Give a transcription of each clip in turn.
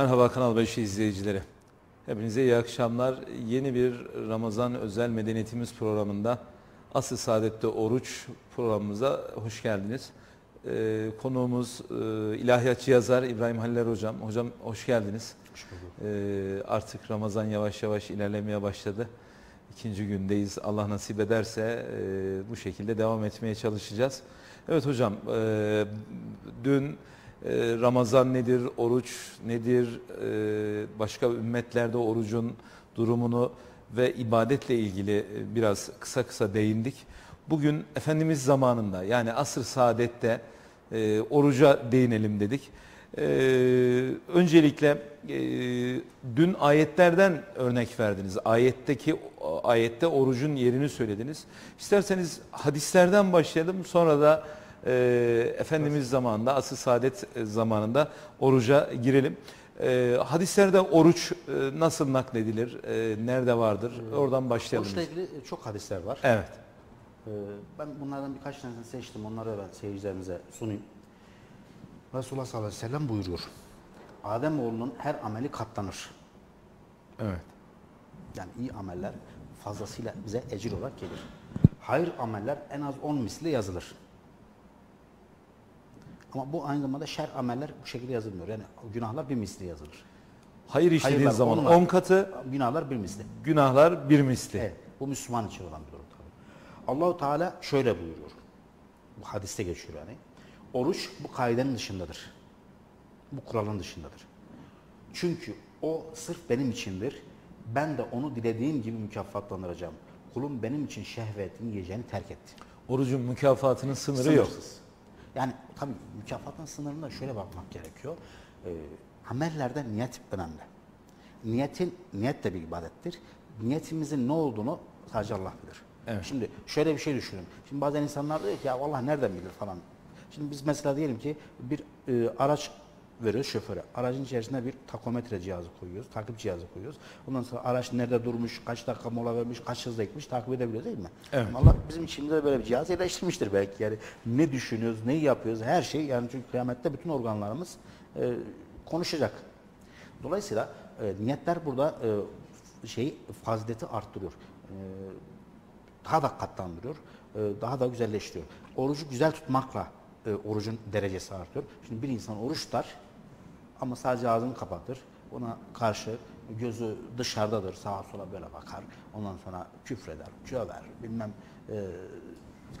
Merhaba Kanal 5 izleyicileri. Hepinize iyi akşamlar. Yeni bir Ramazan özel medeniyetimiz programında Asıl Saadet'te Oruç programımıza hoş geldiniz. Ee, konuğumuz e, ilahiyatçı yazar İbrahim Haller Hocam. Hocam hoş geldiniz. Hoş bulduk. Ee, artık Ramazan yavaş yavaş ilerlemeye başladı. İkinci gündeyiz. Allah nasip ederse e, bu şekilde devam etmeye çalışacağız. Evet hocam, e, dün Ramazan nedir, oruç nedir, e, başka ümmetlerde orucun durumunu ve ibadetle ilgili e, biraz kısa kısa değindik. Bugün Efendimiz zamanında yani asr saadette e, oruca değinelim dedik. E, öncelikle e, dün ayetlerden örnek verdiniz. Ayetteki ayette orucun yerini söylediniz. İsterseniz hadislerden başlayalım. Sonra da e, Efendimiz zamanında, asıl saadet zamanında oruca girelim. E, hadislerde oruç e, nasıl nakledilir? E, nerede vardır? Oradan başlayalım. Oruçla ilgili çok hadisler var. Evet. Ee, Ben bunlardan birkaç tanesini seçtim. Onları ben seyircilerimize sunayım. Resulullah sallallahu aleyhi ve sellem buyuruyor. Adem oğlunun her ameli katlanır. Evet. Yani iyi ameller fazlasıyla bize ecir olarak gelir. Hayır ameller en az 10 misli yazılır. Ama bu aynı zamanda şer ameller bu şekilde yazılmıyor. Yani günahlar bir misli yazılır. Hayır işlediğin Hayırlar zaman on var. 10 katı, Günahlar bir misli. günahlar bir misli. Evet, bu Müslüman için olan bir durum tabii. Allahu Teala şöyle buyuruyor. Bu hadiste geçiyor yani. Oruç bu kaidenin dışındadır. Bu kuralın dışındadır. Çünkü o sırf benim içindir. Ben de onu dilediğim gibi mükafatlandıracağım. Kulum benim için şehvetini yiyeceğini terk etti. Orucun mükafatının sınırı yok. Yani tabii mükafatın sınırında şöyle bakmak gerekiyor. Ee, amellerde niyet önemli. Niyetin, niyet de bir ibadettir. Niyetimizin ne olduğunu sadece Allah bilir. Evet. Şimdi şöyle bir şey düşünün. Şimdi bazen insanlar diyor ki ya Allah nereden bilir falan. Şimdi biz mesela diyelim ki bir e, araç veriyoruz şoföre. Aracın içerisine bir takometre cihazı koyuyoruz, takip cihazı koyuyoruz. Ondan sonra araç nerede durmuş, kaç dakika mola vermiş, kaç hızla gitmiş takip edebiliyoruz değil mi? Evet. Ama Allah bizim içimizde de böyle bir cihaz yerleştirmiştir belki. Yani ne düşünüyoruz, neyi yapıyoruz, her şey yani çünkü kıyamette bütün organlarımız e, konuşacak. Dolayısıyla e, niyetler burada e, şey fazileti arttırıyor. E, daha da katlandırıyor. e, daha da güzelleştiriyor. Orucu güzel tutmakla e, orucun derecesi artıyor. Şimdi bir insan oruç tutar ama sadece ağzını kapatır. Ona karşı gözü dışarıdadır. Sağa sola böyle bakar. Ondan sonra küfreder, cöver, bilmem e,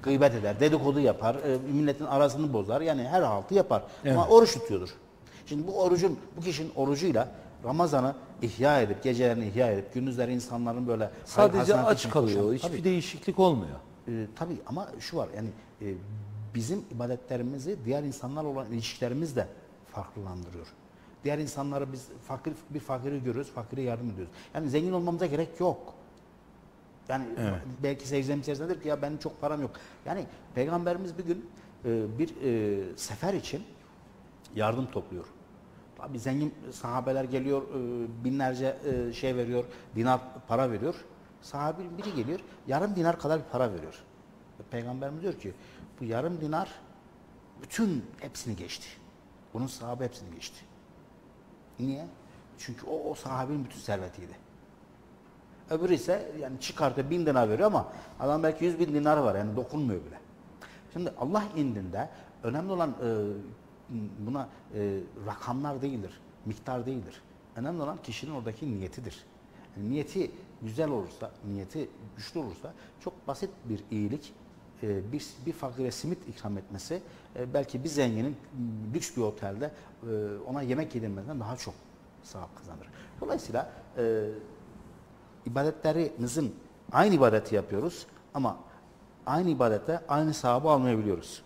gıybet eder, dedikodu yapar, e, milletin arasını bozar. Yani her haltı yapar. Ama oruç tutuyordur. Şimdi bu orucun, bu kişinin orucuyla Ramazan'ı ihya edip, gecelerini ihya edip, gündüzleri insanların böyle Sadece aç kalıyor. koşan- Hiçbir Tabii. değişiklik olmuyor. E, tabii ama şu var yani e, bizim ibadetlerimizi diğer insanlarla olan ilişkilerimiz de farklılandırıyor. Diğer insanları biz fakir bir fakiri görüyoruz, fakire yardım ediyoruz. Yani zengin olmamıza gerek yok. Yani belki seyircilerim içerisinde der ki ya benim çok param yok. Yani peygamberimiz bir gün e, bir e, sefer için yardım topluyor. Tabi zengin sahabeler geliyor, e, binlerce e, şey veriyor, dinar para veriyor. Sahabenin biri geliyor, yarım dinar kadar bir para veriyor. Ve Peygamberimiz diyor ki, bu yarım dinar bütün hepsini geçti. Bunun sahabe hepsini geçti. Niye? Çünkü o, o sahabenin bütün servetiydi. Öbürü ise yani çıkartıyor bin dinar veriyor ama adam belki yüz bin dinar var yani dokunmuyor bile. Şimdi Allah indinde önemli olan e, buna e, rakamlar değildir, miktar değildir. Önemli olan kişinin oradaki niyetidir. Yani niyeti güzel olursa, niyeti güçlü olursa çok basit bir iyilik, e, bir, bir fakire simit ikram etmesi e, belki bir zenginin lüks bir otelde e, ona yemek yedirmesinden daha çok sevap kazanır. Dolayısıyla e, ibadetlerimizin aynı ibadeti yapıyoruz ama aynı ibadete aynı sevabı almayabiliyoruz.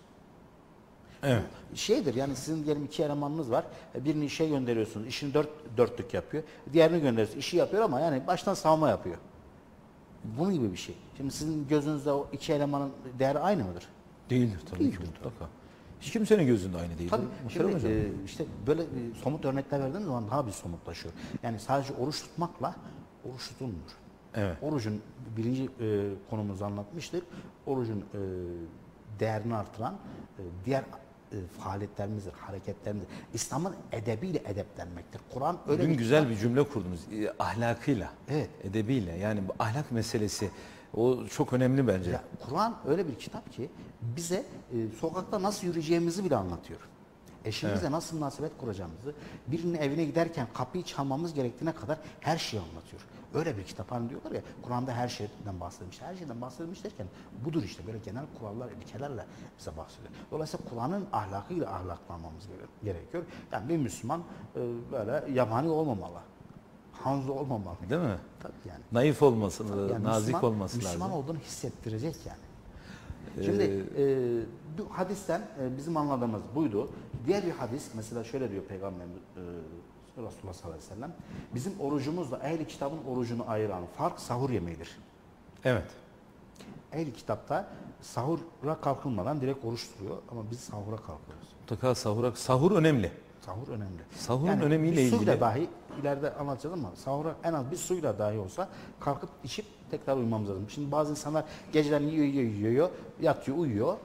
Evet. Şeydir yani sizin diyelim iki elemanınız var. Birini işe gönderiyorsunuz. işini dört, dörtlük yapıyor. Diğerini gönderiyorsunuz. işi yapıyor ama yani baştan savma yapıyor. Bunun gibi bir şey. Şimdi sizin gözünüzde o iki elemanın değeri aynı mıdır? Değildir tabii ki Değildir. mutlaka. Hiç kimsenin gözünde aynı değildir. Tabii. Muhterem Şimdi, hocam. e, işte böyle e, somut örnekler verdiğiniz zaman daha bir somutlaşıyor. Yani sadece oruç tutmakla oruç tutulmuyor. Evet. Orucun birinci e, konumuzu anlatmıştık. Orucun e, değerini artıran e, diğer faaliyetlerimizdir, hareketlerimizdir. İslam'ın edebiyle edeplenmektir. Kur'an öyle Dün bir güzel bir cümle kurdunuz. E, Ahlakıyla, Evet. edebiyle. Yani bu ahlak meselesi o çok önemli bence. Kur'an öyle bir kitap ki bize e, sokakta nasıl yürüyeceğimizi bile anlatıyor. Eşimizle nasıl münasebet kuracağımızı, birinin evine giderken kapıyı çalmamız gerektiğine kadar her şeyi anlatıyor. Öyle bir kitap hani diyorlar ya Kur'an'da her şeyden bahsedilmiş. Her şeyden bahsedilmiş derken budur işte böyle genel kurallar, ilkelerle bize bahsediyor. Dolayısıyla Kur'an'ın ahlakıyla ahlaklanmamız gere- gerekiyor. Yani bir Müslüman e, böyle yabani olmamalı. Hanzo olmamalı. Değil mi? Tabii yani. Naif olması, Yani nazik Müslüman- olması Müslüman lazım. olduğunu hissettirecek yani. Şimdi e, bu hadisten e, bizim anladığımız buydu. Diğer bir hadis mesela şöyle diyor Peygamberimiz e, Resulullah sallallahu aleyhi ve sellem. Bizim orucumuzla ehli kitabın orucunu ayıran fark sahur yemeğidir. Evet. Ehli kitapta sahura kalkılmadan direkt oruç tutuyor ama biz sahura kalkıyoruz. Mutlaka sahura, sahur önemli. Sahur önemli. Sahurun önemiyle bir suyla ilgili- dahi ileride anlatacağız ama sahura en az bir suyla dahi olsa kalkıp içip tekrar uyumamız lazım. Şimdi bazı insanlar geceden yiyor yiyor yiyor yatıyor uyuyor.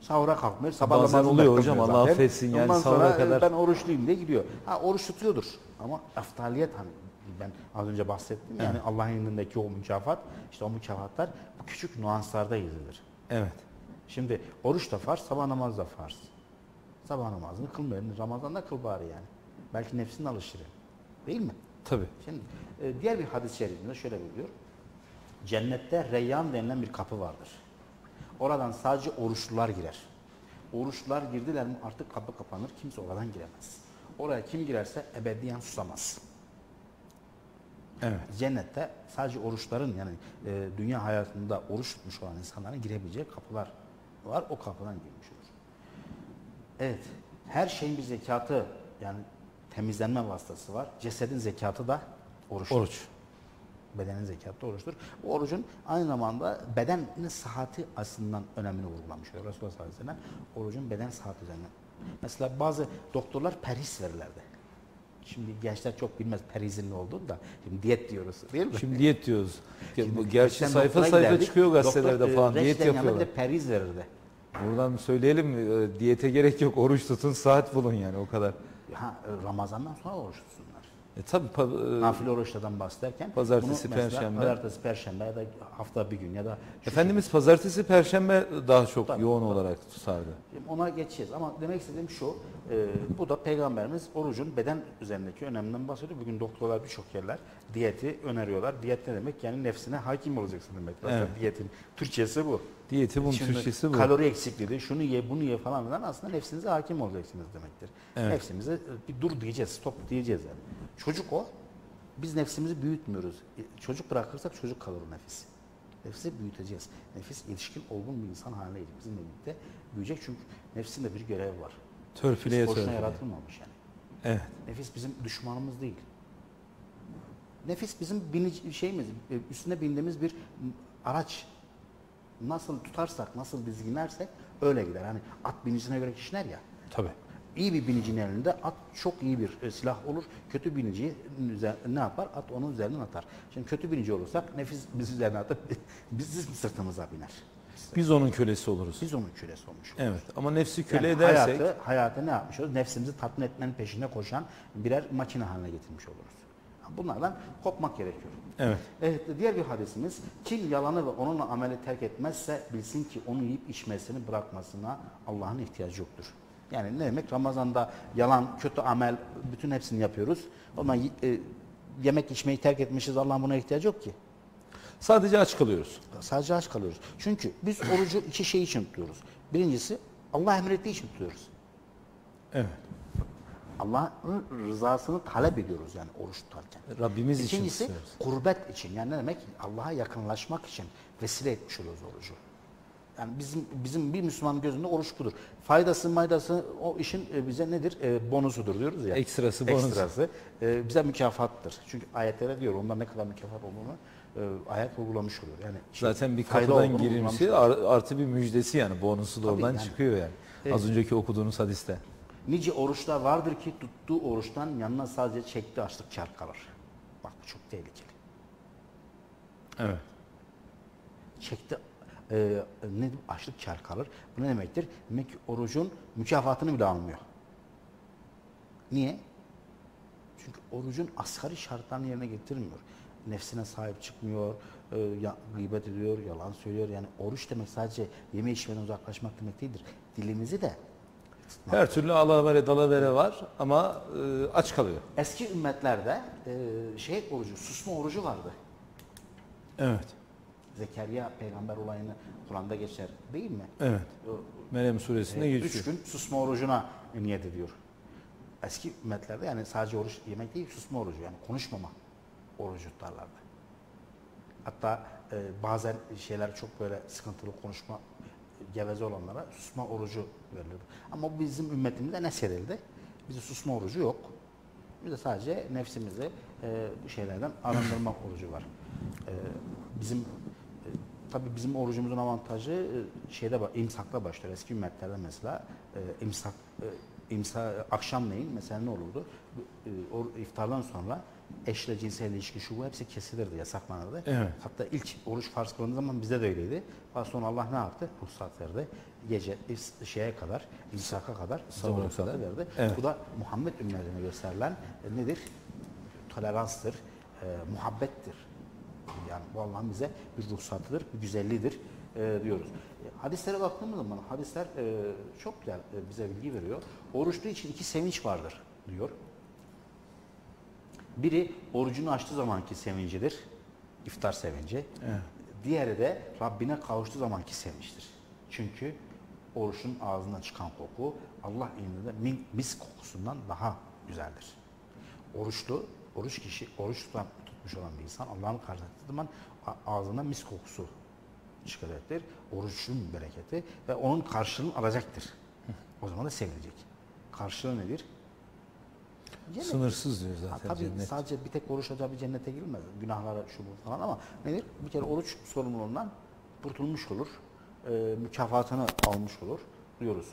Sahura kalkmıyor. Sabah Bazen namazını oluyor hocam, Allah zaten. affetsin yani Ondan sahura sonra, e, kadar- Ben oruçluyum diye gidiyor. Ha oruç tutuyordur ama aftaliyet hani ben az önce bahsettim. Yani Allah'ın indindeki o mükafat işte o mükafatlar bu küçük nüanslarda yazılır. Evet. Şimdi oruç da farz, sabah namazı da farz. Sabah namazını kılmıyor. Ramazan'da kıl bari yani. Belki nefsini alıştırır. Değil mi? Tabii. Şimdi e, diğer bir hadis-i şerifinde şöyle buyuruyor. Cennette Reyyan denilen bir kapı vardır. Oradan sadece oruçlular girer. Oruçlular girdiler mi artık kapı kapanır. Kimse oradan giremez. Oraya kim girerse ebediyen susamaz. Evet. Cennette sadece oruçların yani e, dünya hayatında oruç tutmuş olan insanların girebileceği kapılar var. O kapıdan girmiş olur. Evet. Her şeyin bir zekatı yani temizlenme vasıtası var. Cesedin zekatı da oruçtur. Oruç. Bedenin zekatı oruçtur. Bu orucun aynı zamanda bedenin sıhhati açısından önemini vurgulamış. Resulullah sallallahu aleyhi ve sellem orucun beden sıhhati üzerine. Mesela bazı doktorlar perhis verirlerdi. Şimdi gençler çok bilmez perhizin ne olduğunu da. Şimdi diyet diyoruz değil mi? Şimdi diyet diyoruz. Şimdi Gerçi sayfa sayfa giderdik, çıkıyor gazetelerde doktor, e, falan. Diyet yapıyorlar. De perhiz verirdi. Buradan söyleyelim e, diyete gerek yok. Oruç tutun, saat bulun yani o kadar. Ha, Ramazan'dan sonra oruç tutsunlar. E tabii pa- e, Nafile oruçlardan bahsederken Pazartesi, mesela Perşembe. Pazartesi, Perşembe ya da hafta bir gün ya da Efendimiz pazartesi, perşembe daha çok Tabii, yoğun tabii. olarak tutardı. Şimdi ona geçeceğiz ama demek istediğim şu, e, bu da Peygamberimiz orucun beden üzerindeki öneminden bahsediyor. Bugün doktorlar birçok yerler diyeti öneriyorlar. Diyet ne demek? Yani nefsine hakim olacaksın demek. Evet. diyetin Türkçesi bu. Diyeti bunun Şimdi Türkçesi bu. Kalori eksikliği, şunu ye, bunu ye falan filan aslında nefsinize hakim olacaksınız demektir. Evet. Nefsimize e, bir dur diyeceğiz, stop diyeceğiz yani. Çocuk o. Biz nefsimizi büyütmüyoruz. E, Çocuk bırakırsak çocuk kalır o nefis. Nefsi büyüteceğiz. Nefis yetişkin olgun bir insan haline gelecek. Bizimle birlikte büyüyecek çünkü nefsinde bir görev var. Törpüleye Nefis boşuna yaratılmamış yani. Evet. Nefis bizim düşmanımız değil. Nefis bizim binici, şeyimiz, e, üstüne bindiğimiz bir araç. Nasıl tutarsak, nasıl dizginlersek öyle gider. Hani at binicine göre kişiler ya. Tabii. İyi bir binicinin elinde at çok iyi bir e, silah olur. Kötü binici ne yapar? At onun üzerinden atar. Şimdi kötü binici olursak nefis biz üzerine atar, bizim sırtımıza biner. Biz onun kölesi oluruz. Biz onun kölesi olmuş oluruz. Evet ama nefsi köle Yani edersek hayatı, hayatı ne yapmış oluruz? Nefsimizi tatmin etmenin peşinde koşan birer makine haline getirmiş oluruz. Bunlardan kopmak gerekiyor. evet. Evet, diğer bir hadisimiz kim yalanı ve onunla ameli terk etmezse bilsin ki onu yiyip içmesini bırakmasına Allah'ın ihtiyacı yoktur. Yani ne demek? Ramazan'da yalan, kötü amel bütün hepsini yapıyoruz. Ama e, yemek içmeyi terk etmişiz. Allah'ın buna ihtiyacı yok ki. Sadece aç kalıyoruz. Sadece aç kalıyoruz. Çünkü biz orucu iki şey için tutuyoruz. Birincisi Allah emrettiği için tutuyoruz. Evet. Allah'ın rızasını talep ediyoruz yani oruç tutarken. Rabbimiz için İkincisi kurbet için. Yani ne demek? Allah'a yakınlaşmak için vesile etmiş oluyoruz orucu. Yani bizim bizim bir Müslümanın gözünde oruç budur. Faydası maydası o işin e, bize nedir? E, bonusudur diyoruz ya. Ekstrası, bonusu. Ekstrası. E, bize mükafattır. Çünkü ayetlere diyor ondan ne kadar mükafat olduğunu e, ayet vurgulamış oluyor. Yani şey, Zaten bir kapıdan girilmesi ar- artı bir müjdesi yani bonusu da oradan yani. çıkıyor yani. Az önceki okuduğunuz hadiste. Nice oruçlar vardır ki tuttuğu oruçtan yanına sadece çektiği açlık kar kalır. Bak bu çok tehlikeli. Evet. Çekti e, ne açlık kar kalır. Bu ne demektir? Demek ki orucun mükafatını bile almıyor. Niye? Çünkü orucun asgari şartlarını yerine getirmiyor. Nefsine sahip çıkmıyor, e, ya, gıybet ediyor, yalan söylüyor. Yani oruç demek sadece yeme içmeden uzaklaşmak demek değildir. Dilimizi de Her türlü alavere dalavere var ama e, aç kalıyor. eski ümmetlerde e, şey orucu, susma orucu vardı. Evet. Zekeriya peygamber olayını Kur'an'da geçer değil mi? Evet. Meryem suresinde e, geçiyor. üç gün susma orucuna niyet ediyor. Eski ümmetlerde yani sadece oruç yemek değil, susma orucu yani konuşmama orucu tutarlardı. Hatta e, bazen şeyler çok böyle sıkıntılı konuşma geveze olanlara susma orucu verilirdi. Ama bizim ümmetimizde nesedildi. Bizde susma orucu yok. Bizde sadece nefsimizi e, bu şeylerden arındırma orucu var. E, bizim tabii bizim orucumuzun avantajı e, şeyde imsakla başlar. Eski ümmetlerde mesela e, imsak e, imsa akşamleyin mesela ne olurdu? İftardan sonra eşle cinsel ilişki şu bu hepsi kesilirdi, yasaklanırdı. Evet. Hatta ilk oruç farz kılındığı zaman bizde de öyleydi. Daha sonra Allah ne yaptı? Ruhsat verdi. Gece şeye kadar, imsaka kadar Sahura kadar. verdi. Evet. Bu da Muhammed ümmetine gösterilen nedir? Toleranstır, e, muhabbettir. Yani bu Allah'ın bize bir ruhsatıdır, bir güzelliğidir e, diyoruz. E, hadislere baktığımız zaman hadisler e, çok güzel e, bize bilgi veriyor. Oruçlu için iki sevinç vardır diyor. Biri orucunu açtığı zamanki sevincidir. iftar sevinci. Evet. Diğeri de Rabbine kavuştuğu zamanki sevinçtir. Çünkü oruçun ağzından çıkan koku Allah indinde mis kokusundan daha güzeldir. Oruçlu, oruç kişi, oruç tutan, tutmuş olan bir insan Allah'ın karşısında zaman a- ağzından mis kokusu çıkacaktır. Oruçun bereketi ve onun karşılığını alacaktır. O zaman da sevilecek. Karşılığı nedir? Cennet. Sınırsız diyor Ha, zaten tabii cennet. sadece bir tek oruç hoca bir cennete girilmez. Günahlara şu bu falan ama nedir? Bir kere oruç sorumluluğundan kurtulmuş olur. E, mükafatını almış olur diyoruz.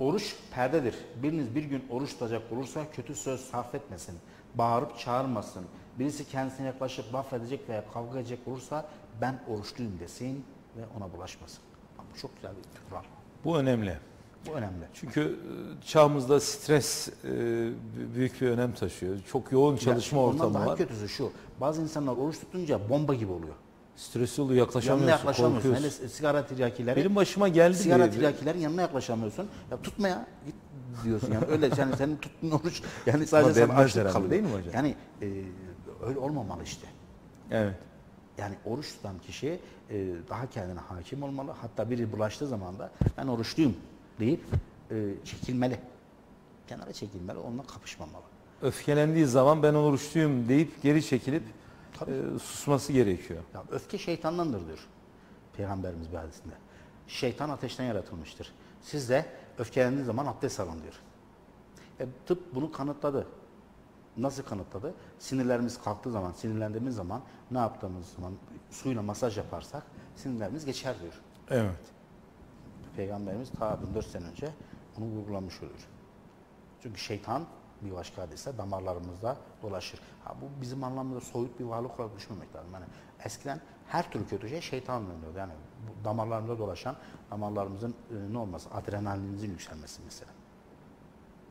Oruç perdedir. Biriniz bir gün oruç tutacak olursa kötü söz sarf etmesin. Bağırıp çağırmasın. Birisi kendisine yaklaşıp laf edecek veya kavga edecek olursa ben oruçluyum desin ve ona bulaşmasın. Bu çok güzel bir kural. Bu önemli. Bu önemli. Çünkü e, çağımızda stres e, büyük bir önem taşıyor. Çok yoğun çalışma Ya, ortamı daha var. kötüsü şu. Bazı insanlar oruç tutunca bomba gibi oluyor. Stresli oluyor, Yanına yaklaşamıyorsun, yaklaşamıyorsun. Hele sigara tiryakileri, Benim başıma geldi sigara tiryakilerin yanına yaklaşamıyorsun. Ya tutma ya git diyorsun yani öyle yani senin tuttuğun oruç yani sadece denmez açlık kalıyor. değil mi hocam? Yani e, öyle olmamalı işte. Evet. Yani oruç tutan kişi e, daha kendine hakim olmalı. Hatta biri bulaştığı zaman da ben oruçluyum deyip e, çekilmeli. Kenara çekilmeli, onunla kapışmamalı. Öfkelendiği zaman ben oruçluyum deyip geri çekilip e, susması gerekiyor. Ya öfke şeytandandır diyor Peygamberimiz bir hadisinde. Şeytan ateşten yaratılmıştır. Siz de öfkelendiğiniz zaman abdest alın diyor. E, tıp bunu kanıtladı. Nasıl kanıtladı? Sinirlerimiz kalktığı zaman, sinirlendiğimiz zaman ne yaptığımız zaman suyla masaj yaparsak sinirlerimiz geçer diyor. Evet. Peygamberimiz ta 1400 sene önce bunu vurgulamış oluyor. Çünkü şeytan bir başka hadise damarlarımızda dolaşır. Ha, bu bizim anlamda soyut bir varlık olarak düşünmemek lazım. Yani eskiden her türlü kötü şey şeytan deniyordu. Yani bu damarlarımızda dolaşan damarlarımızın e, ne olması? Adrenalinimizin yükselmesi mesela.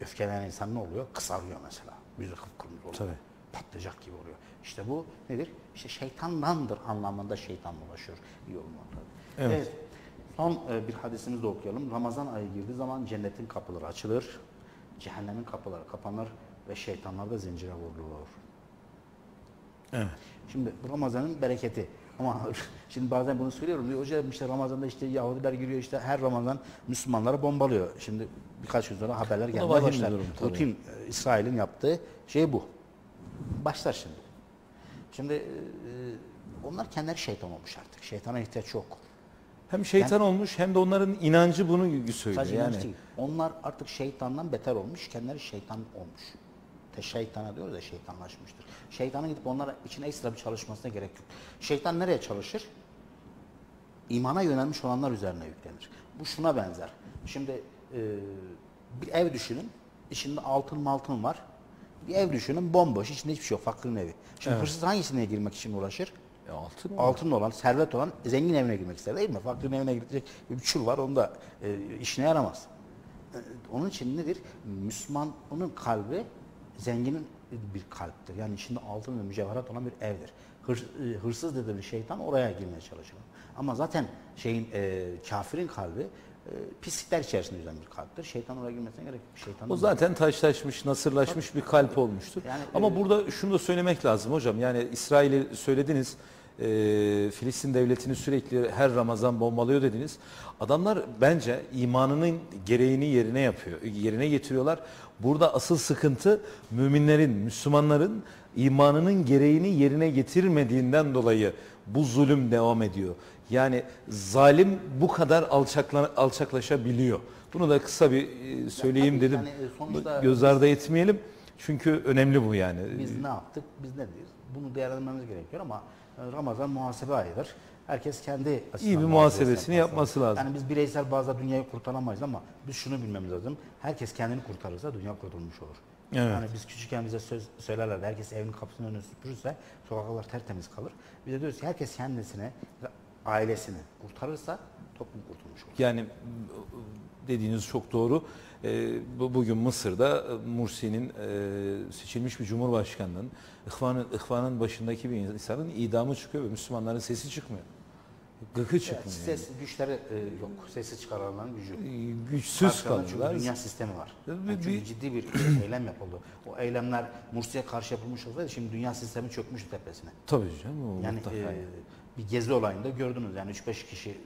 Öfkelenen insan ne oluyor? Kısarıyor mesela. Yüzü kıpkırmızı oluyor. Tabii. Patlayacak gibi oluyor. İşte bu nedir? İşte şeytandandır anlamında şeytan dolaşıyor. İyi olmalı. Evet. Son e, bir hadisimizi de okuyalım. Ramazan ayı girdiği zaman cennetin kapıları açılır, cehennemin kapıları kapanır ve şeytanlar da zincire vurulur. Evet. Şimdi Ramazan'ın bereketi. Ama şimdi bazen bunu söylüyorum. Diyor, hocam işte Ramazan'da işte Yahudiler giriyor işte her Ramazan Müslümanları bombalıyor. Şimdi birkaç gün sonra haberler gelmeye başlar. Rutin e, İsrail'in yaptığı şey bu. Başlar şimdi. Şimdi e, onlar kendileri şeytan olmuş artık. Şeytana ihtiyaç yok. Hem şeytan olmuş hem de onların inancı bunu söylüyor. Sadece yani değil. Onlar artık şeytandan beter olmuş, kendileri şeytan olmuş. Şeytana diyoruz ya şeytanlaşmıştır. Şeytanın gidip onlara içine ekstra bir çalışmasına gerek yok. Şeytan nereye çalışır? İmana yönelmiş olanlar üzerine yüklenir. Bu şuna benzer. Şimdi e, bir ev düşünün. İçinde altın altın var. Bir ev düşünün bomboş. içinde hiçbir şey yok. Fakirin evi. Şimdi Evet. hırsız hangisine girmek için uğraşır? E, altın? Altın olan, servet olan zengin evine girmek ister değil mi? Fakirin evine gidecek bir çul var, onda e, işine yaramaz. E, onun için nedir? Müslümanın kalbi zenginin bir kalptir. Yani içinde altın ve mücevherat olan bir evdir. Hır, e, hırsız dediğimiz şeytan oraya girmeye çalışır. Ama zaten şeyin e, kafirin kalbi e, pislikler içerisinde yüzen bir kalptir. Şeytan oraya girmesine gerek yok. Şeytan O zaten taşlaşmış, nasırlaşmış bir kalp olmuştur. Yani, Ama e, burada şunu da söylemek lazım hocam. Yani İsrail'i söylediniz. E, Filistin devletini sürekli her Ramazan bombalıyor dediniz. Adamlar bence imanının gereğini yerine yapıyor, yerine getiriyorlar. Burada asıl sıkıntı müminlerin, Müslümanların imanının gereğini yerine getirmediğinden dolayı bu zulüm devam ediyor. Yani zalim bu kadar alçakla, alçaklaşabiliyor. Bunu da kısa bir e, söyleyeyim tabii dedim. yani, e, sonuçta Göz ardı etmeyelim. Çünkü önemli bu yani. Biz ne yaptık, biz ne diyoruz? Bunu değerlendirmemiz gerekiyor ama Ramazan muhasebe ayıdır. Herkes kendi açısından bir muhasebesini yapması lazım. Yani biz bireysel bazı dünyayı kurtaramayız ama biz şunu bilmemiz lazım. Herkes kendini kurtarırsa dünya kurtulmuş olur. Evet. Yani biz küçükken bize söz söylerlerdi. Herkes evinin kapısının önünü süpürürse sokaklar tertemiz kalır. Biz de diyoruz ki herkes kendisini, ailesini kurtarırsa toplum kurtulmuş olur. Yani dediğiniz çok doğru. Ee, bu bugün Mısır'da e, Mursi'nin e, seçilmiş bir cumhurbaşkanının ihvanın, ihvanın başındaki bir insanın idamı çıkıyor ve Müslümanların sesi çıkmıyor. Gıkı Evet, çıkmıyor. ses güçleri e, yok. Sesi çıkaranların gücü. yani. Güçsüz Karşılığında çünkü dünya sistemi var. Bir- Yani çünkü bir- ciddi bir eylem yapıldı. O eylemler Mursi'ye karşı yapılmış olsaydı şimdi dünya sistemi çökmüş tepesine. Tabii canım. o Yani mutlaka. e, bir gezi olayında gördünüz yani 3-5 kişi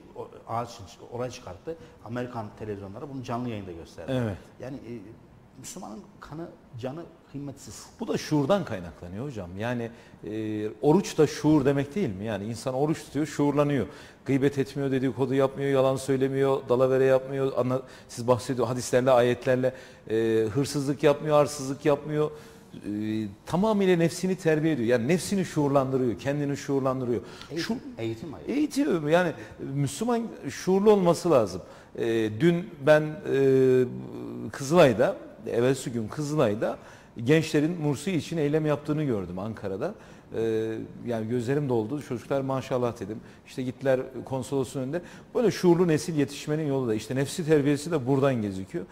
ağaç olay çıkarttı. Amerikan televizyonları bunu canlı yayında gösterdi. Evet. Yani e, Müslümanın kanı, canı kıymetsiz. Bu da şuurdan kaynaklanıyor hocam. Yani e, oruç da şuur demek değil mi? Yani insan oruç tutuyor, şuurlanıyor. Gıybet etmiyor, dedikodu yapmıyor, yalan söylemiyor, dalavere yapmıyor. Anla, siz bahsediyor hadislerle, ayetlerle e, hırsızlık yapmıyor, arsızlık yapmıyor. E, tamamıyla nefsini terbiye ediyor. Yani nefsini şuurlandırıyor, kendini şuurlandırıyor. Şu, Eğitim, eğitim ayı. Eğitiyor yani Müslüman şuurlu olması lazım. Ee, dün ben e, Kızılay'da, evvelsi gün Kızılay'da gençlerin Mursi için eylem yaptığını gördüm Ankara'da. Ee, yani gözlerim doldu. Çocuklar maşallah dedim. İşte gittiler konsolosun önünde. Böyle şuurlu nesil yetişmenin yolu da işte nefsi terbiyesi de buradan gözüküyor.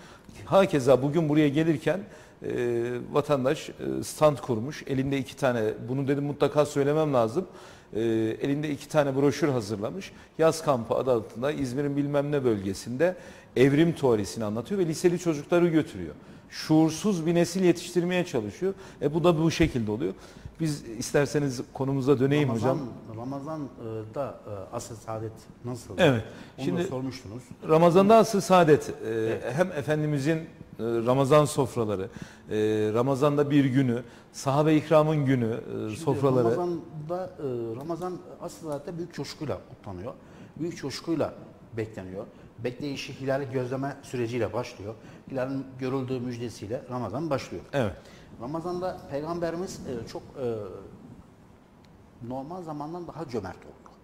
Hakeza bugün buraya gelirken e, vatandaş e, stand kurmuş. Elinde iki tane bunu dedim mutlaka söylemem lazım. E, elinde iki tane broşür hazırlamış. Yaz kampı adı altında İzmir'in bilmem ne bölgesinde evrim teorisini anlatıyor ve liseli çocukları götürüyor. Şuursuz bir nesil yetiştirmeye çalışıyor. E bu da bu şekilde oluyor. Biz isterseniz konumuza döneyim Ramazan, hocam. Ramazan'da e, asıl saadet nasıl? Evet. Onu Şimdi- sormuştunuz. Ramazan'da asıl saadet e, hem Efendimizin e, Ramazan sofraları, e, Ramazan'da bir günü, sahabe ikramın günü, e, Şimdi sofraları. Ramazan'da e, Ramazan asıl zaten büyük coşkuyla kutlanıyor. Büyük coşkuyla bekleniyor. Bekleyişi hilali gözleme süreciyle başlıyor. Hilalin görüldüğü müjdesiyle Ramazan başlıyor. Evet. Ramazan'da Peygamberimiz e, çok e, normal zamandan daha cömert oluyor.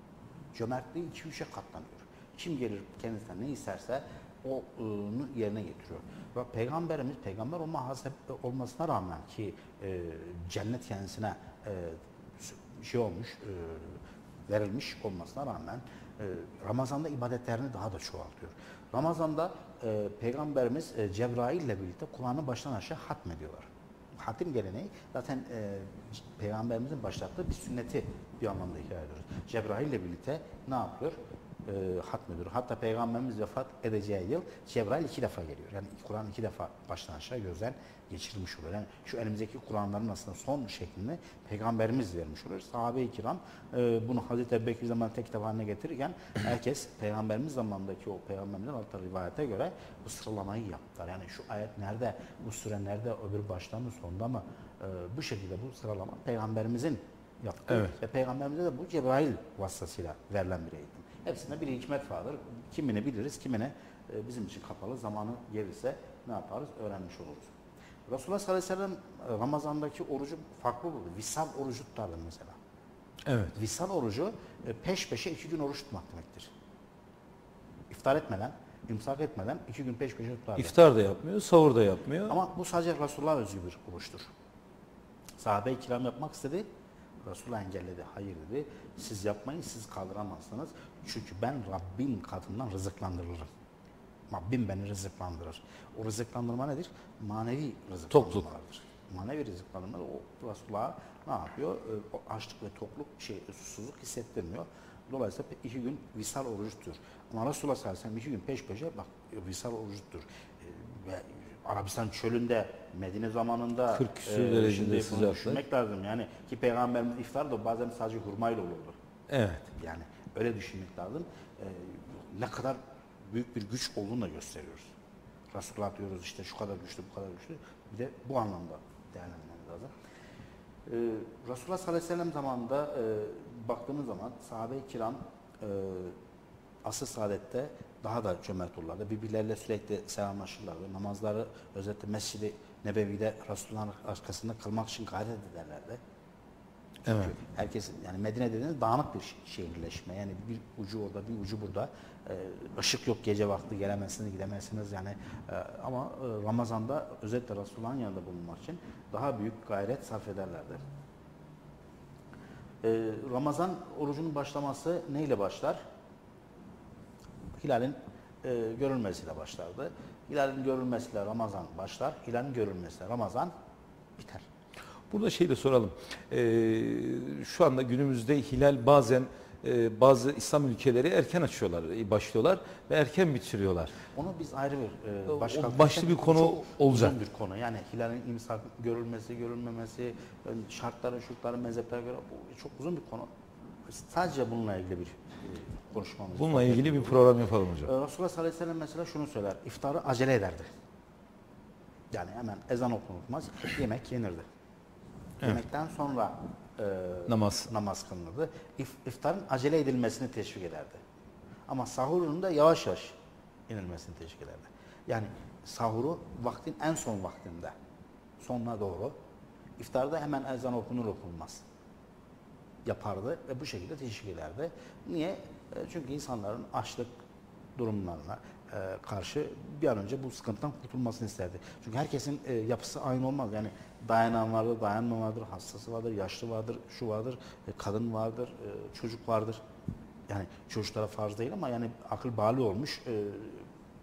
Cömertliği iki üçe katlanıyor. Kim gelir kendisinden ne isterse onu yerine getiriyor. Ve Peygamberimiz peygamber olma hasep olmasına rağmen ki e, cennet kendisine e, şey olmuş, e, verilmiş olmasına rağmen e, Ramazan'da ibadetlerini daha da çoğaltıyor. Ramazan'da e, Peygamberimiz e, Cebrail ile birlikte Kur'an'ı baştan aşağı hatmediyorlar. Hatim geleneği zaten e, Peygamberimizin başlattığı bir sünneti bir anlamda hikaye ediyoruz. Cebrail ile birlikte ne yapıyor? E, hatmediyor. Hatta Peygamberimiz vefat edeceği yıl Cebrail iki defa geliyor. Yani Kur'an iki defa baştan aşağı gözden geçirilmiş oluyor. Yani şu elimizdeki Kur'anların aslında son şeklini Peygamberimiz vermiş oluyor. Sahabe-i kiram e, bunu Hazreti Ebubekir zamanında tek kitap haline getirirken herkes Peygamberimiz zamanındaki o Peygamberimizin altta rivayete göre bu sıralamayı yaptılar. Yani şu ayet nerede, bu süre nerede, öbür başta mı sonda mı e, bu şekilde bu sıralama Peygamberimizin yaptığı Evet. ve Peygamberimize de bu Cebrail vasıtasıyla verilen bir eğitim. Hepsinde bir hikmet vardır. Kimini biliriz, kimine e, bizim için kapalı zamanı gelirse ne yaparız öğrenmiş oluruz. Resulullah sallallahu aleyhi ve sellem e, Ramazan'daki orucu farklı olurdu. Visal orucu tutardı mesela. Evet. Visal orucu e, peş peşe iki gün oruç tutmak demektir. İftar etmeden, imsak etmeden iki gün peş peşe tutardı. İftar da yapmıyor, sahur da yapmıyor. Ama bu sadece Resulullah özgü bir oruçtur. Sahabe-i kiram yapmak istedi. Resulullah engelledi. Hayır dedi. Siz yapmayın, siz kaldıramazsınız. Çünkü ben Rabbim katından rızıklandırırım. Rabbim beni rızıklandırır. O rızıklandırma nedir? Manevi rızıklandırmalardır. Manevi rızıklandırma o Resulullah'a ne yapıyor? Ee, O açlık ve tokluk, şey, susuzluk hissettirmiyor. Dolayısıyla iki gün visal tutuyor. Ama Resulullah sallallahu aleyhi ve sellem iki gün peş peşe bak visal tutuyor. Ee, Ve Arabistan çölünde Medine zamanında 40 küsur e, derecede şimdi sıcaklık. düşünmek lazım. Yani ki peygamberimiz iftar da bazen sadece hurmayla olurdu. Evet. Yani öyle düşünmek lazım. Ee, ne kadar büyük bir güç olduğunu da gösteriyoruz. Resulullah diyoruz işte şu kadar güçlü, bu kadar güçlü. Bir de bu anlamda değerlendirmemiz lazım. Ee, Resulullah sallallahu aleyhi ve sellem zamanında e, baktığımız zaman sahabe-i kiram e, asr saadette daha da cömert olurlardı. Birbirleriyle sürekli selamlaşırlardı. Namazları özellikle Mescid-i Nebevi'de Resulullah'ın arkasında kılmak için gayret ederlerdi. Evet. Çünkü herkes yani Medine dediğiniz dağınık bir şe- şehirleşme. Yani bir ucu orada, bir ucu burada. Ee, ışık yok gece vakti gelemezsiniz, gidemezsiniz yani. Ee, ama e, Ramazan'da özellikle Resulullah'ın yanında bulunmak için daha büyük gayret sarf ederlerdi. Ee, Ramazan orucunun başlaması neyle başlar? Hilalin e, görülmesiyle başlardı. Hilalin görülmesiyle Ramazan başlar. Hilalin görülmesiyle Ramazan biter. Burada şey de soralım. Ee, şu anda günümüzde hilal bazen e, bazı İslam ülkeleri erken açıyorlar, e, başlıyorlar ve erken bitiriyorlar. Onu biz ayrı bir e, başka o başlı bir konu olacak. bir konu. Yani hilalin imsak görülmesi, görülmemesi, e, şartları, şurtları, mezheplere göre bu çok uzun bir konu. Sadece bununla ilgili bir konuşmamız. Bununla ilgili bir program yapalım hocam. Ee, Resulullah sallallahu aleyhi ve sellem mesela şunu söyler. İftarı acele ederdi. Yani hemen ezan okunulmaz, yemek yenirdi. Yemekten sonra e, Namaz. namaz kılınırdı. İf, iftarın acele edilmesini teşvik ederdi. Ama sahurun da yavaş yavaş inilmesini teşvik ederdi. Yani sahuru vaktin en son vaktinde, sonuna doğru. İftarda hemen ezan okunur okunmaz yapardı ve bu şekilde teşvik ederdi. Niye? E, Çünkü insanların açlık durumlarına e, karşı bir an önce bu sıkıntıdan kurtulmasını isterdi. Çünkü herkesin e, yapısı aynı olmaz. Yani dayanan vardır, dayanma vardır, hastası vardır, yaşlı vardır, şu vardır, kadın vardır, çocuk vardır. Yani çocuklara farz değil ama yani akıl bali olmuş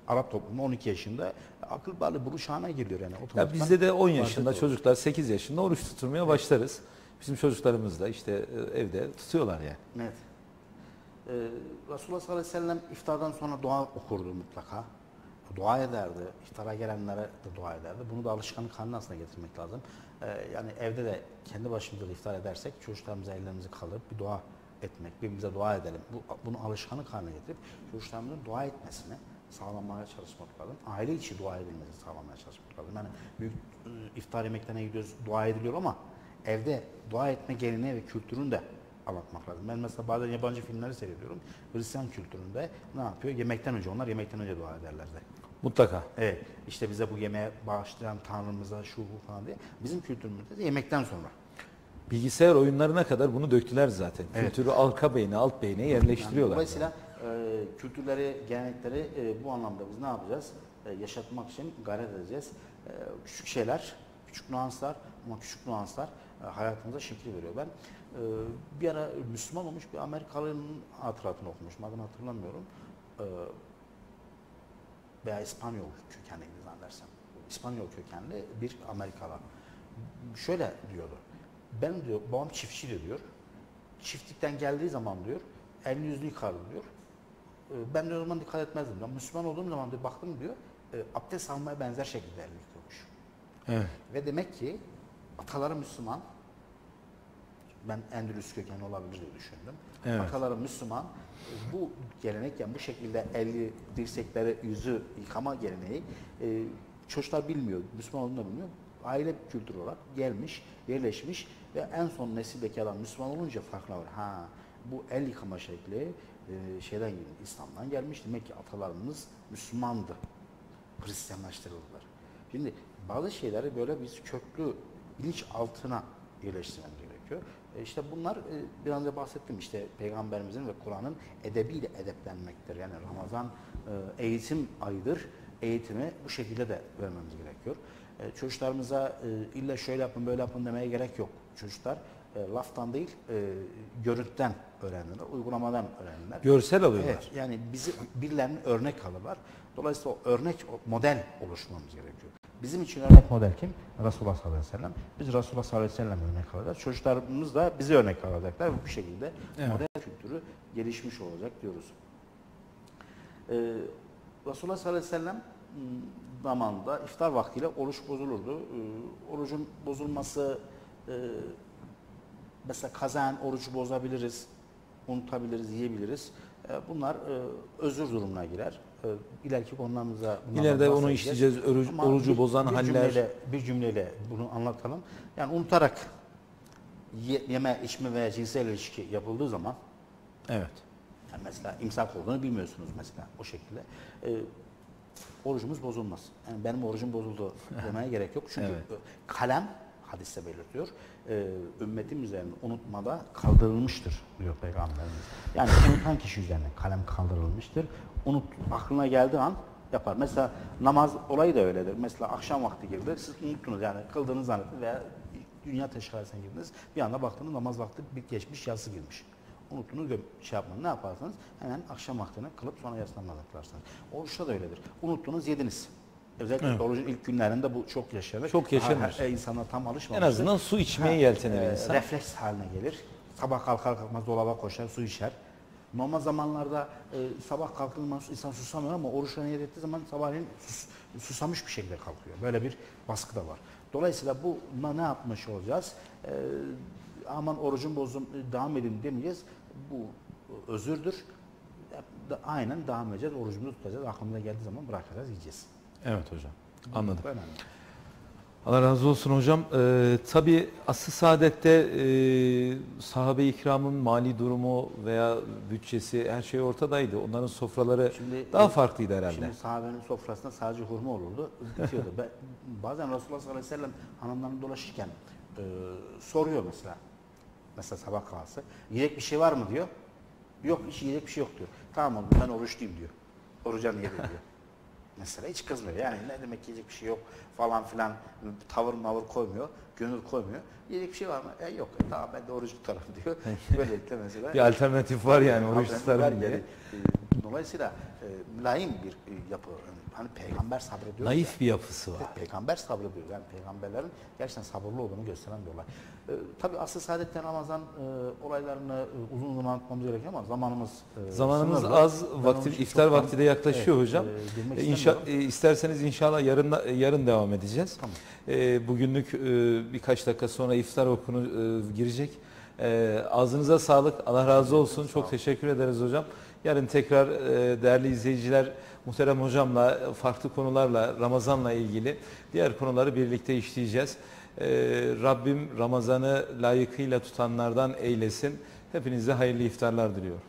Arap toplumu 12 yaşında akıl bali bulu şahına geliyor yani. Ya bizde de 10 vardır yaşında çocuklar 8 yaşında oruç tutturmaya başlarız. Bizim çocuklarımız da işte e, evde tutuyorlar yani. Evet. Ee, Resulullah sallallahu aleyhi ve sellem iftardan sonra dua okurdu mutlaka. Dua ederdi. İftara gelenlere de dua ederdi. Bunu da alışkanlık haline aslında getirmek lazım. Ee, yani evde de kendi başımıza da iftar edersek çocuklarımıza ellerimizi kaldırıp bir dua etmek, birbirimize dua edelim. Bu, bunu alışkanlık haline getirip çocuklarımızın dua etmesini sağlamaya çalışmak lazım. Aile içi dua edilmesini sağlamaya çalışmak lazım. Yani büyük e, iftar yemeklerine gidiyoruz, dua ediliyor ama evde dua etme geleneği ve kültürünü de anlatmak lazım. Ben mesela bazen yabancı filmleri seyrediyorum. Hristiyan kültüründe ne yapıyor? Yemekten önce onlar yemekten önce dua ederlerdi. Mutlaka. Evet işte bize bu yemeğe bağışlayan Tanrımıza şu bu falan diye. Bizim kültürümüzde de yemekten sonra. Bilgisayar oyunlarına kadar bunu döktüler zaten. Evet. Kültürü arka beyne, alt beyne Yani yerleştiriyorlar. dolayısıyla e, kültürleri, gelenekleri e, bu anlamda biz ne yapacağız? E, yaşatmak için gayret edeceğiz. E, küçük şeyler, küçük nüanslar ama küçük nüanslar hayatımıza şekil veriyor. Ben e, bir ara Müslüman olmuş bir Amerikalı'nın hatıratını okumuşum. Adını hatırlamıyorum. E, veya İspanyol kökenliydi zannedersem. İspanyol kökenli bir Amerikalı. Şöyle diyordu. Ben diyor, babam çiftçiydi diyor. Çiftlikten geldiği zaman diyor, elini yüzünü yıkardı diyor. Ee, Ben de o zaman dikkat etmezdim. Ben Müslüman olduğum zaman diyor, baktım diyor, e, abdest almaya benzer şekilde elini yıkıyormuş. Evet. Ve demek ki ataları Müslüman, ben Endülüs kökenli olabilir diye düşündüm. Evet. Ataları Müslüman, bu gelenek yani bu şekilde eli, dirsekleri, yüzü yıkama geleneği e, çocuklar bilmiyor, Müslüman olduğunu da bilmiyor. Aile kültürü olarak gelmiş, yerleşmiş ve en son nesildeki adam Müslüman olunca farkına var. Ha, bu el yıkama şekli e, şeyden geldi, İslam'dan gelmiş. Demek ki atalarımız Müslümandı. Hristiyanlaştırıldılar. Şimdi bazı şeyleri böyle biz köklü bilinç altına yerleştirmemiz gerekiyor. E işte bunlar e, biraz önce bahsettim işte peygamberimizin ve Kur'an'ın edebiyle edeplenmektir. Yani Ramazan e, eğitim ayıdır. Eğitimi bu şekilde de vermemiz gerekiyor. E, çocuklarımıza illa şöyle yapın böyle yapın demeye gerek yok. Çocuklar laftan değil, görüntüden öğrendiler, uygulamadan öğrendiler. Görsel alıyorlar. Evet, yani bizi birilerinin örnek alırlar. Dolayısıyla o örnek, o model oluşturmamız gerekiyor. Bizim için örnek model kim? Resulullah sallallahu aleyhi ve sellem. Biz Resulullah sallallahu aleyhi ve sellem örnek alacağız. Çocuklarımız da bizi örnek alacaklar. Bu şekilde Evet. model kültürü gelişmiş olacak diyoruz. Ee, Resulullah sallallahu aleyhi ve sellem m, zamanında iftar vaktiyle oruç bozulurdu. Ee, orucun bozulması e, mesela kazayan orucu bozabiliriz, unutabiliriz, yiyebiliriz. Ee, bunlar e, özür durumuna girer. Ee, ileriki konularımıza İleride onu işleyeceğiz. Ama orucu bir- bozan bir haller. Cümleyle, bir cümleyle bunu anlatalım. Yani unutarak ye- yeme, içme veya cinsel ilişki yapıldığı zaman Evet. yani mesela imsak olduğunu bilmiyorsunuz mesela o şekilde. Ee, orucumuz bozulmaz. Yani benim orucum bozuldu demeye gerek yok. Çünkü Evet. e, kalem hadiste belirtiyor. E, ümmetim üzerine unutmada kaldırılmıştır diyor Peygamberimiz. Yani unutan kişi üzerine kalem kaldırılmıştır. Unut aklına geldiği an yapar. Mesela namaz olayı da öyledir. Mesela akşam vakti girdi. Siz unuttunuz yani kıldığınız zannettiniz veya dünya teşkilatına girdiniz. Bir anda baktınız namaz vakti bir geçmiş yası girmiş. Unuttunuz şey yapmayın. Ne yaparsınız? Hemen akşam vaktine kılıp sonra yaslanma kılarsınız. Oruçta da öyledir. Unuttunuz yediniz. Özellikle Evet. orucun ilk günlerinde bu çok yaşanır. Çok yaşanır. Ha, e, insanlar tam En alışmamıştır. azından su içmeye Ha, yeltenir e, insan. Refleks haline gelir. Sabah kalkar kalkmaz dolaba koşar, su içer. Normal zamanlarda e, sabah kalkılmaz insan susamıyor ama oruçla niyet ettiği zaman sabahleyin sus- susamış bir şekilde kalkıyor. Böyle bir baskı da var. Dolayısıyla buna ne yapmış olacağız? E, aman orucun bozum devam edin demeyeceğiz. Bu özürdür. Da- Aynen devam edeceğiz. Orucumuzu tutacağız. Aklımıza geldiği zaman bırakacağız, yiyeceğiz. Evet hocam. Anladım. Bu önemli. Allah razı olsun hocam. Ee, tabii asıl saadette e, sahabe-i kiramın mali durumu veya bütçesi her şey ortadaydı. Onların sofraları Şimdi- daha farklıydı herhalde. Şimdi sahabenin sofrasında sadece hurma olurdu. Bitiyordu. Ben, bazen Resulullah sallallahu aleyhi ve sellem hanımlarını dolaşırken e, soruyor mesela. Mesela sabah kahvaltısı. Yiyecek bir şey var mı diyor. Yok hiç yiyecek bir şey yok diyor. Tamam oğlum ben oruçluyum diyor. Oruca niyet ediyor. Mesela hiç kızmıyor. Yani ne demek yiyecek bir şey yok falan filan tavır mavır koymuyor. Gönül koymuyor. Yiyecek bir şey var mı? E yok. E, tamam ben de oruç tutarım diyor. Böylelikle mesela. Bir alternatif var yani oruç tutarım diye. yani. E, Dolayısıyla e, mülayim bir e, yapı. Hani peygamber sabrediyor. Naif bir yapısı var. Peygamber sabrediyor. Yani peygamberlerin gerçekten sabırlı olduğunu gösteren bir olay. Ee, tabii asıl saadetten Ramazan e, olaylarını e, uzun zaman anlatmamız gerekiyor ama zamanımız e, Zamanımız sınırlı. az, Ben vakti iftar vakti de yaklaşıyor Evet, hocam. e, E, inşa, e, isterseniz inşallah yarın da- yarın devam edeceğiz. Tamam. E, bugünlük e, birkaç dakika sonra iftar okunu e, girecek. E, ağzınıza sağlık. Allah razı olsun. Çok teşekkür ederiz hocam. Yarın tekrar e, değerli izleyiciler muhterem hocamla farklı konularla Ramazan'la ilgili diğer konuları birlikte işleyeceğiz. E, Rabbim Ramazan'ı layıkıyla tutanlardan eylesin. Hepinize hayırlı iftarlar diliyorum.